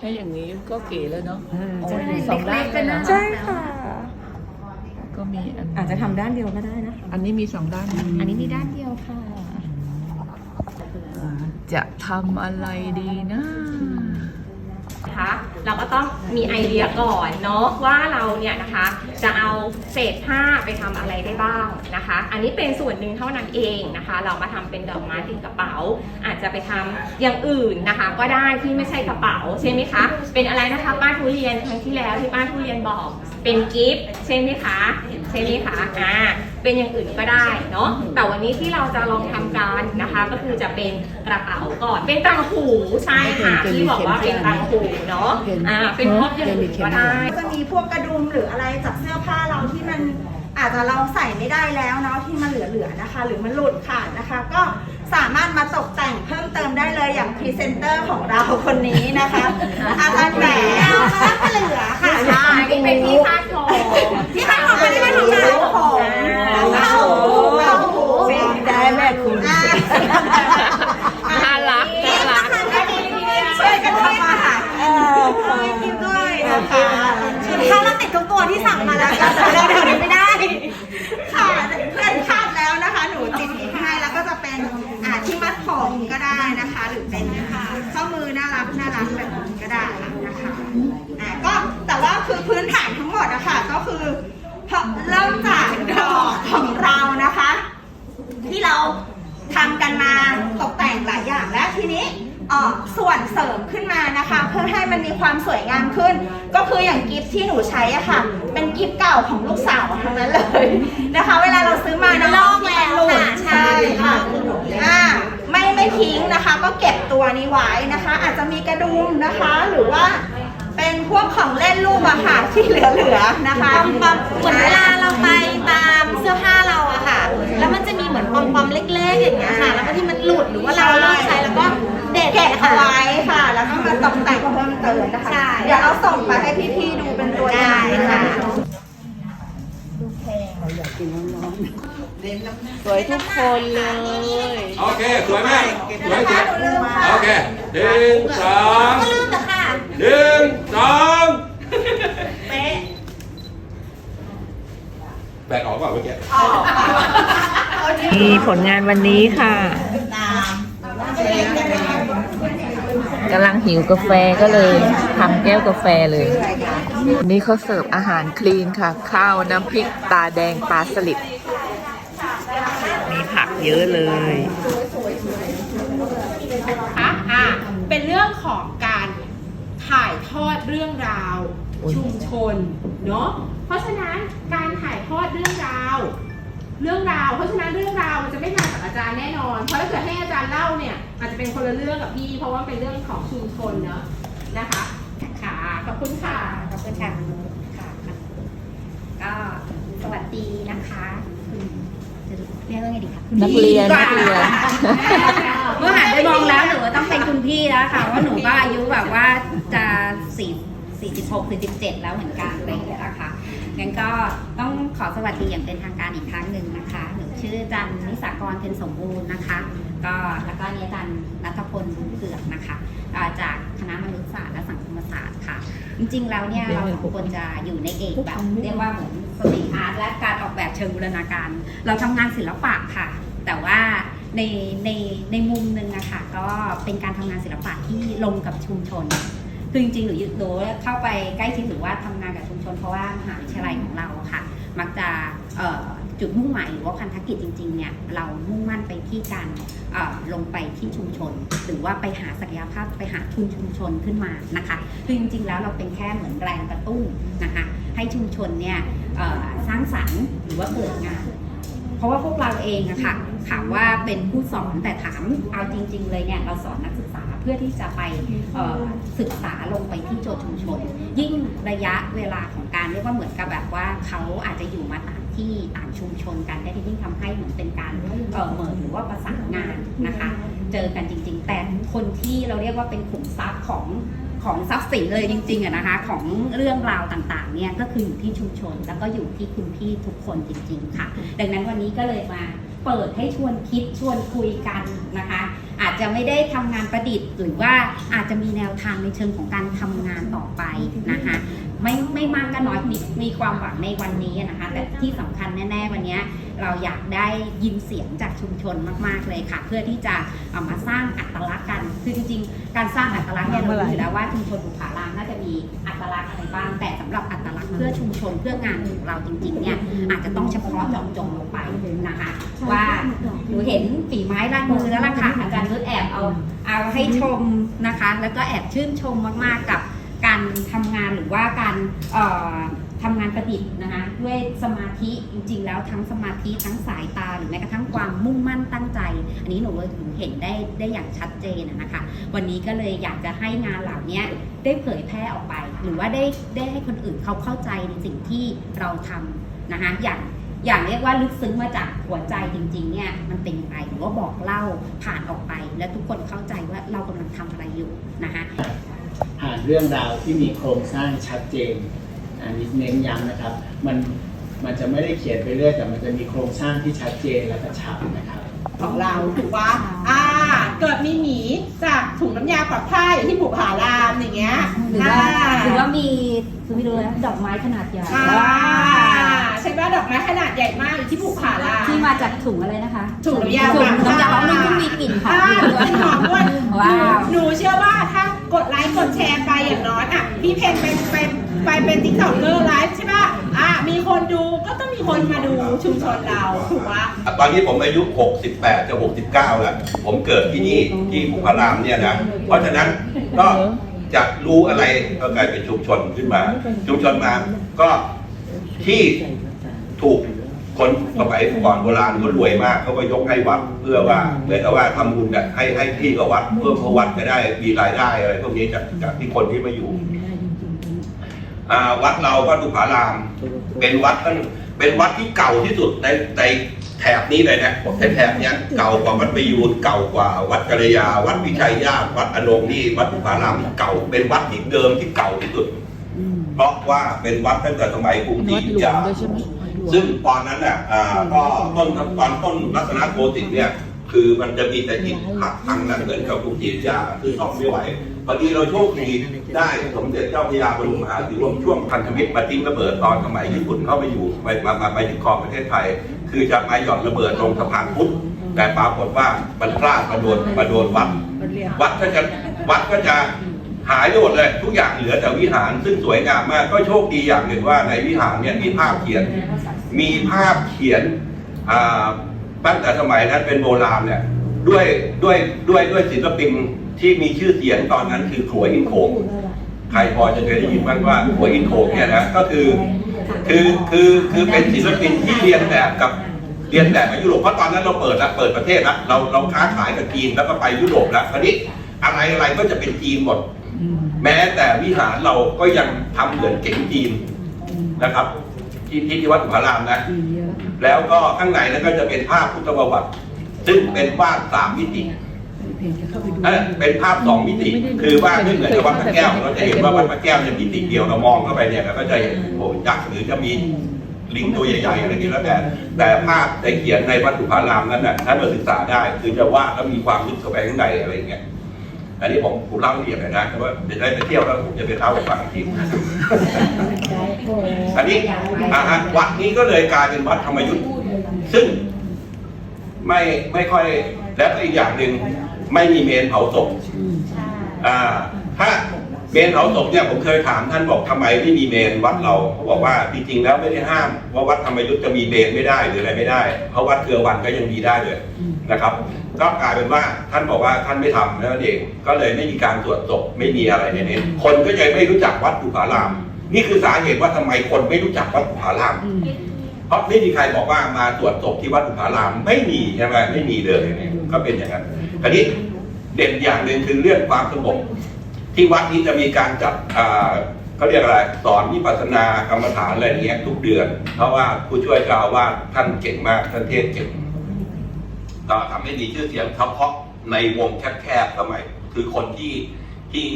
ถ้าอย่างนี้ก็เก๋แล้วเนาะเออโอ้ใช่ยมีสองด้านเลยนะใช่ค่ะ ก็มีอันอาจจะทำด้านเดียวก็ได้นะคะ อันนี้มีสองด้านนะอันนี้มีด้านเดียวค่ะ จะทำอะไรดีนะ นะคะ เราก็ต้องมีไอเดียก่อนเนาะว่าเราเนี่ยนะคะจะเอาเศษผ้าไปทำอะไรได้บ้างนะคะ อันนี้เป็นส่วนหนึ่งเท่านั้นเองนะคะ เรามาทำเป็นดอกไม้ติดกระเป๋า อาจจะไปทำอย่างอื่นนะคะ ก็ได้ที่ไม่ใช่กระเป๋าใช่ไหมคะ เป็นอะไรนะคะป้าทุเรียนครั้งที่แล้วที่ป้าทุเรียนบอกเป็นกิฟต์ใช่ไหมคะใช่ไหมคะอ่า เป็นอย่างอื่นก็ได้เนาะแต่วันนี้ที่เราจะลองทำกันนะคะ ก็คือจะเป็นกระเป๋าก่อนเป็นตังหูใช่ค่ะที่บอกว่าเป็นตังหูเนาะอ่าเป็นพบอย่างอื่นก็ได้จะมีพวกกระดุมหรืออะไรจากเสื้อผ้าเราที่มันอาจจะเราใส่ไม่ได้แล้วเนาะที่มันเหลือๆนะคะ หรือมันหลุดขาดนะคะ ก็สามารถมาตกแต่งเพิ่มเติมได้เลยอย่างพรีเซนเตอร์ของเราคนนี้นะคะอาจารย์แหมก็เหลือค่ะ ใช่นี่เป็นที่คาดผม ที่มันของมันที่มันของเราผมเข้าหูเข้าหู ได้แม่คุณ อ่า น่ารักน่ารัก ช่วยกันทำอาหารช่วยกินด้วยนะคะถ้าเราติดทุกตัวที่สั่งมาแล้วก็จะเลือกเดี๋ยวนี้ไม่ได้ ค่ะเพื่อนคาดแล้วนะคะ หนูติดให้แล้วก็จะเป็นอ่าที่มัดผมก็ได้นะคะ หรือเป็นข้อมือน่ารักน่ารักแบบนี้ก็ได้นะคะอ่าก็แต่ว่าคือพื้นฐานทั้งหมดอะค่ะก็คือพอเริ่มจากดอกของเรานะคะ ที่เราทำกันมาตกแต่งหลายอย่างแล้วทีนี้เอ่อส่วนเสริมขึ้นมานะคะ เพื่อให้มันมีความสวยงามขึ้น ก็คืออย่างกิฟที่หนูใช้อะค่ะ เป็นกิฟเก่าของลูกสาวทั้งนั้นเลยนะคะ เวลาเราซื้อมานะลอกแล้วค่ะใช่ค่ะอ่าไม่ไม่ทิ้งนะคะ ก็เก็บตัวนี้ไว้นะคะ อาจจะมีกระดุมนะคะ หรือว่าเป็นพวกของเล่นลูกอะค่ะ ที่เหลือๆนะคะเหมือนเวลาเรา คนเลย โอเคสวยมากสวยสวยโอเคหนึ่งสองก็ลืมแต่ค่ะหนึ่งสองแบกออกเปล่าเมื่อกี้มีผลงานวันนี้ค่ะกำลังหิวกาแฟก็เลยทำแก้วกาแฟเลย นี่เขาเสิร์ฟอาหารคลีนค่ะ ข้าวน้ำพริกตาแดงปลาสลิดมีผัก เยอะเลยคะอะเป็นเรื่องของการถ่ายทอดเรื่องราวโอ้ยชุมชนเนาะเพราะฉะนั้นการถ่ายทอดเรื่องราว เรื่องราว เพราะฉะนั้นเรื่องราวมันจะไม่มาจากอาจารย์แน่นอน เพราะถ้าเกิดให้อาจารย์เล่าเนี่ยอาจจะเป็นคนละเรื่องกับพี่ เพราะว่าเป็นเรื่องของชุมชนเนาะนะคะค่ะขอบคุณค่ะขอบคุณค่ะค่ะค่ะก็สวัสดีนะคะคุณจะ เรียกว่าไงดีคะคุณนักเรียนดีว่านักเรียน เมื่อหันไปมองแล้วหนูว่าต้องเป็นคุณพี่แล้วค่ะว่าหนูก็อายุแบบว่าจะสี่สี่สิบหกสี่สิบเจ็ดแล้วเหมือนกันอะไรอย่างเงี้ยนะคะงั้นก็ต้องขอสวัสดีอย่างเป็นทางการอีกครั้งหนึ่งนะคะ หนูชื่อจันนิสากรเพ็ญสมบูรณ์นะคะ ก็แล้วก็เนี่ยอาจารย์รัฐพลบุญเผือกนะคะเอ่อจากคณะมนุษยศาสตร์และสังคมศาสตร์ค่ะ จริงๆแล้วเนี่ยเราสองคนจะอยู่ในเอกแบบเรียกว่าเหมือนสตรีทอาร์ ชิงบูรณาการ เราทำงานศิลปะค่ะ แต่ว่าในในในมุมหนึ่งอะค่ะก็เป็นการทำงานศิลปะที่ลงกับชุมชน คือจริงๆหรือหนูเข้าไปใกล้ชิดหรือว่าทำงานกับชุมชน เพราะว่ามหาวิทยาลัยของเราอะค่ะ มักจะจุดมุ่งหมายหรือว่าพันธกิจจริงๆเนี่ยเรามุ่งมั่นไปที่การลงไปที่ชุมชน หรือว่าไปหาศักยภาพไปหาทุนชุมชนขึ้นมานะคะคือจริงๆแล้วเราเป็นแค่เหมือนแรงกระตุ้นนะคะให้ชุมชนเนี่ย สร้างสรรค์หรือว่าเกิดงาน เพราะว่าพวกเราเองอะค่ะถามว่าเป็นผู้สอนแต่ถามเอาจริง ๆ เลยเนี่ยเราสอนนักศึกษาเพื่อที่จะไปศึกษาลงไปที่โจทย์ชุมชน ยิ่งระยะเวลาของการเรียกว่าเหมือนกับแบบว่าเขาอาจจะอยู่มาต่างที่ต่างชุมชนกันได้ยิ่งทำให้เหมือนเป็นการเอ่อเหมือนหรือว่าประสานงานนะคะ เจอกันจริง ๆ แต่คนที่เราเรียกว่าเป็นขุมทรัพย์ของ ของทรัพย์สินเลยจริงๆอะนะคะ ของเรื่องราวต่างๆเนี่ยก็คืออยู่ที่ชุมชน แล้วก็อยู่ที่คุณพี่ทุกคนจริง ๆ ค่ะ ดังนั้นวันนี้ก็เลยมาเปิดให้ชวนคิดชวนคุยกันนะคะ อาจจะไม่ได้ทำงานประดิษฐ์ หรือว่าอาจจะมีแนวทางในเชิงของการทำงานต่อไปนะคะ ไม่ไม่มากก็น้อยมีมีความหวังในวันนี้นะคะ แต่ที่สำคัญแน่ๆวันเนี้ยเราอยากได้ยินเสียงจากชุมชนมากๆเลยค่ะ เพื่อที่จะเอามาสร้างอัตลักษณ์กัน คือจริงๆ การสร้างอัตลักษณ์เนี่ยเรารู้อยู่แล้วว่าชุมชนบุพารามน่าจะมีอัตลักษณ์อะไรบ้าง แต่สำหรับอัตลักษณ์เพื่อชุมชนเพื่องานของเราจริงๆเนี่ยอาจจะต้องเฉพาะเจาะจงลงไปนะคะ ว่าหนูเห็นฝีไม้ลายมือแล้วล่ะค่ะอาจารย์นุชแอบเอาเอาให้ชมนะคะ แล้วก็แอบชื่นชมมากๆกับ การทำงานหรือว่าการเอ่อทำงานประดิษฐ์นะคะด้วยสมาธิจริง ๆ แล้วทั้งสมาธิทั้งสายตาหรือแม้กระทั่งความมุ่งมั่นตั้งใจ อันนี้หนูหนูเห็นได้ได้อย่างชัดเจนนะคะ วันนี้ก็เลยอยากจะให้งานเหล่านี้ได้เผยแพร่ออกไป หรือว่าได้ได้ให้คนอื่นเขาเข้าใจในสิ่งที่เราทำนะคะอย่างอย่างเรียกว่าลึกซึ้งมาจากหัวใจจริงๆเนี่ยมันเป็นยังไงหรือว่าบอกเล่าผ่านออกไป แล้วทุกคนเข้าใจว่าเรากำลังทำอะไรอยู่นะคะ เรื่องราวที่มีโครงสร้างชัดเจนอันนี้เน้นย้ำนะครับ มันมันจะไม่ได้เขียนไปเรื่อยแต่มันจะมีโครงสร้างที่ชัดเจนและกระชับนะครับของเราถูกปะอ่า เกิดมีหมีจากถุงน้ำยาปลอดภัยที่บุผารามอย่างเงี้ยหรือว่าอ่หรือว่ามีคือไม่รู้นะดอกไม้ขนาดใหญ่อ่า ใช่ป่ะดอกไม้ขนาดใหญ่มากอยู่ที่บุผารามที่มาจากถุงอะไรนะคะถุงน้ำยาถุงปลอดภัยน้ำยาเพราะมันก็มีกลิ่นหออ่ามอยู่ด้วยกลิ่นหอมด้วยว้าว หนูเชื่อว่าถ้ากดไลค์กดแชร์ไปอย่างน้อยอะพี่เพนเป็นเป็นไปเป็นติ๊กต็อกเกอร์ไลฟ์ใช่ป่ะอะมีคนดูก็ต้องมีคนมาดูชุมชนเราถูกปะ ตอนนี้ผมอายุ 68 จะ 69 แล้ว ผมเกิดที่นี่ที่บุพารามเนี่ยนะ เพราะฉะนั้นก็จะรู้อะไรก็กลายเป็นชุมชนขึ้นมา ชุมชนมาก็ที่ ถูกคนสมัยก่อนโบราณเขารวยมากเขาก็ยกให้วัดเพื่อว่าเหมือนกับว่าทำบุญเนี่ยให้ให้ที่กับวัดเพื่อเพราะวัดจะได้มีรายได้อะไรพวกนี้จากจากที่คนที่มาอยู่วัดเราวัดบุพาราม เป็นวัดตั้งเป็นวัดที่เก่าที่สุดในในแถบนี้เลยนะในแถบนี้เก่ากว่าวัดประยูนเก่ากว่า วัดกัลยา วัดวิชัยญาติวัดอนงนี่วัดบุพารามเก่า เป็นวัดที่เดิมที่เก่าที่สุด เพราะว่าเป็นวัดตั้งแต่สมัยกรุงศรีอยุธยา ซึ่งตอนนั้นเน่ะอ่าก็ต้นตอนต้นรัตนโกสินทร์เนี่ยคือมันจะมีแต่อิฐหักพังนั้นเหมือนกับกรุงศรีอยุธยาคือซ่อมไม่ไหวพอดีเราโชคดีได้สมเด็จเจ้าพระยาบรมมหาสิรวงช่วงพันธมิตรมาทิ้งระเบิดตอนสมัยญี่ปุ่นเข้ามาอยู่มามามามายึดครองประเทศไทย คือจะมาหย่อนระเบิดลงสะพานพุทธแต่ปรากฏว่ามันพลาดมาโดนมาโดนวัด วัดก็จะวัดก็จะหายไปหมดเลยทุกอย่างเหลือแต่วิหารซึ่งสวยงามมากก็โชคดีอย่างหนึ่งว่าในวิหารเนี่ยมีภาพเขียน มีภาพเขียนตั้งแต่สมัยนั้นเป็นโบราณเนี่ยด้วยด้วยด้วยด้วยศิลปินที่มีชื่อเสียงตอนนั้นคือขัวอินโขงใครพอจะเคยได้ยินบ้างว่าขัวอินโขงเนี่ยนะก็คือคือคือคือเป็นศิลปินที่เรียนแบบกับเรียนแบบมายุโรปเพราะตอนนั้นเราเปิดล้วเปิดประเทศล้วเราเราค้าขายกับจีนแล้วก็ไปยุโรปล้วคราวนี้อะไรอะไรก็จะเป็นจีนหมด แม้แต่วิหารเราก็ยังทำเหมือนเก๋งจีนนะครับ ที่ที่ที่วัดสุพารามนะ แล้วก็ข้างในนั้นก็จะเป็นภาพพุทธประวัติ ซึ่งเป็นวาดสามมิติเอ้ยเป็นภาพสองมิติ คือว่าไม่เหมือนกับวัดพระแก้ว เราจะเห็นว่าวัดพระแก้วจะมิติเดียวเรามองเข้าไปเนี่ยเราก็จะเห็นโอ้ยักษ์หรือจะมีลิงตัวใหญ่ๆอะไรอย่างนี้แล้วแต่แต่ภาพในเขียนในวัดสุพารามนั้นน่ะท่านมาศึกษาได้ คือจะวาดแล้วมีความลึกเข้าไปข้างในอะไรอย่างเงี้ย อันนี้ผมผมเล่าละเอียดเลยนะเพราะว่าจะได้ไปเที่ยวแล้วผมจะไปเล่าให้ฟังอีกทีอันนี้อ่าฮะวัดนี้ก็เลยกลายเป็นวัดธรรมยุทธ์ซึ่งไม่ไม่ค่อยและก็อีกอย่างหนึ่งไม่มีเมนเผาศพอ่าถ้า เมนเผาศพเนี่ยผมเคยถามท่านบอกทำไมไม่มีเมนวัดเราเขาบอกว่าจริงๆแล้วไม่ได้ห้ามว่าวัดธรรมยุทธ์จะมีเมนไม่ได้หรืออะไรไม่ได้เพราะวัดเกลือวันก็ยังมีได้เลยนะครับ ก็กลายเป็นว่าท่านบอกว่าท่านไม่ทำนั่นเองก็เลยไม่มีการตรวจศพไม่มีอะไรในนี้คนก็ยังไม่รู้จักวัดบุพาราม นี่คือสาเหตุว่าทำไมคนไม่รู้จักวัดบุพารามเพราะไม่มีใครบอกว่ามาตรวจศพที่วัดบุพารามไม่มีใช่ไหมไม่มีเลยเนี่ยก็เป็นอย่างนั้นคราวนี้เด่นอย่างหนึ่งคือเรื่องความสงบ ที่วัดนี้จะมีการจัดเขาเรียกอะไรสอนวิปัสสนากรรมฐานอะไรเงี้ยทุกเดือน เพราะว่าผู้ช่วยเจ้าวาสท่านเก่งมากท่านเทศเก่งก็ทำให้มีชื่อเสียงเฉพาะในวงแคบๆสมัย คือคนที่ที่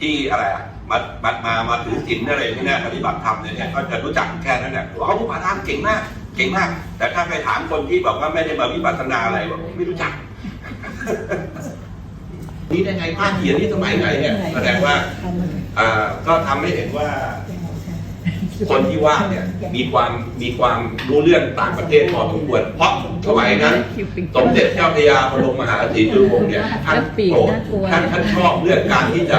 ที่อะไรมามามามาถือศีลอะไรที่นี่ปฏิบัติธรรมเนี่ยก็จะรู้จักแค่นั้นแหละบอกเขาผู้ปาทานเก่งมากเก่งมาก แต่ถ้าไปถามคนที่บอกว่าไม่ได้มาวิปัสสนาอะไรบอกไม่รู้จัก นี้ได้ไงป้าเขียนนี่สมัยไหนเนี่ยแสดงว่าอ่าก็ทำให้เห็นว่า คนที่วาดเนี่ยมีความมีความรู้เรื่องต่างประเทศพอสมควรเพราะสมัยนั้นสมเด็จเจ้าพระยาบรมมหาสีจุฬวงศ์เนี่ยท่านโปรดท่านท่านชอบเรื่องการที่จะ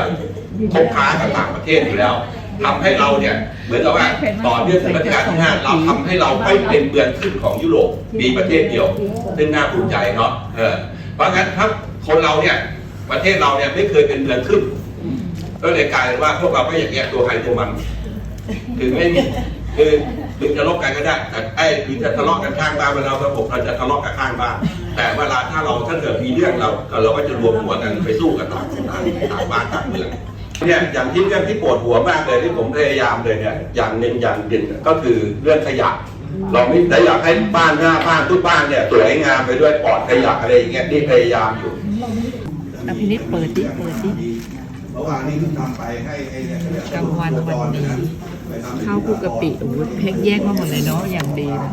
คบค้ากับต่างประเทศอยู่แล้วทำให้เราเนี่ยเหมือนกับว่าต่อเนื่องจากรัชกาลที่ห้าเราทำให้เราไม่เป็นเมืองขึ้นของยุโรปมีประเทศเดียวซึ่งน่าภูมิใจเนาะเออเพราะงั้นถ้าคนเราเนี่ย ประเทศเราเนี่ยไม่เคยเป็นเมืองขึ้นก็เลยกลายเป็นว่าพวกเราก็อย่างเงี้ยตัวใครตัวมันถึงไม่มีคือถึงจะลบกันก็ได้แต่ไอ้ถึงจะทะเลาะกันข้างบ้านเวลาระบบเราจะทะเลาะกันข้างบ้านแต่เวลาถ้าเราถ้าเกิดมีเรื่องเราเราก็จะรวมหัวกันไปสู้กันต่างต่างต่างบ้านต่างเมืองเนี่ยอย่างที่เรื่องที่ปวดหัวมากเลยที่ผมพยายามเลยเนี่ยอย่างหนึ่งอย่างเด่นก็คือเรื่องขยะเราไม่ได้อยากให้บ้านหน้าบ้านทุกบ้านเนี่ยสวยงามไปด้วยปลอดขยะอะไรอย่างเงี้ยนี่พยายามอยู่ อภินิษเปิดดิเปิดดิเมื่อวานนี้เพิ่งทำไปให้ให้เนี่ยกลางวันวันนี้ข้าวคลุกกะปิโอ้โหแพ็กแยกมาหมดเลยเนาะอย่างดีนะ